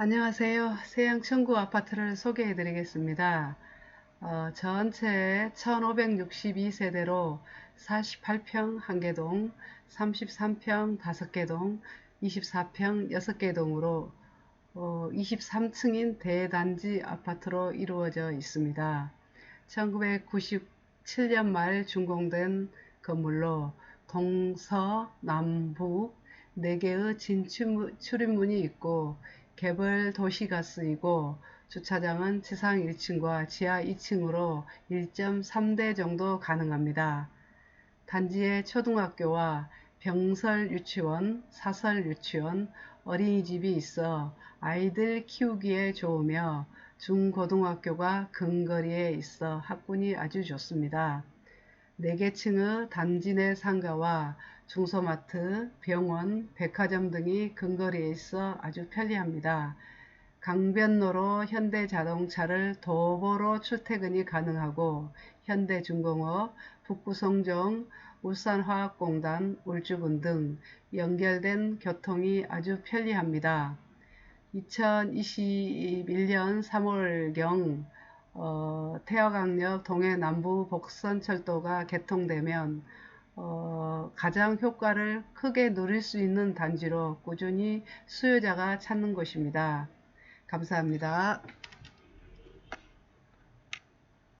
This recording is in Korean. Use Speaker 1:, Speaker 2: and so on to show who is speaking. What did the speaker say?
Speaker 1: 안녕하세요. 세양 청구 아파트를 소개해 드리겠습니다. 어, 전체 1562세대로 48평 1개동, 33평 5개동, 24평 6개동으로 어, 23층인 대단지 아파트로 이루어져 있습니다. 1997년 말 준공된 건물로 동서, 남북 4개의 진출입문이 있고 개별 도시가 쓰이고 주차장은 지상 1층과 지하 2층으로 1.3대 정도 가능합니다. 단지에 초등학교와 병설 유치원, 사설 유치원, 어린이집이 있어 아이들 키우기에 좋으며 중고등학교가 근거리에 있어 학군이 아주 좋습니다. 4개 층의 단지 내 상가와 중소마트, 병원, 백화점 등이 근거리에 있어 아주 편리합니다. 강변로로 현대자동차를 도보로 출퇴근이 가능하고 현대중공업, 북구성종, 울산화학공단, 울주군 등 연결된 교통이 아주 편리합니다. 2021년 3월경 어, 태화강역 동해 남부 복선철도가 개통되면 어, 가장 효과를 크게 누릴 수 있는 단지로 꾸준히 수요자가 찾는 곳입니다. 감사합니다.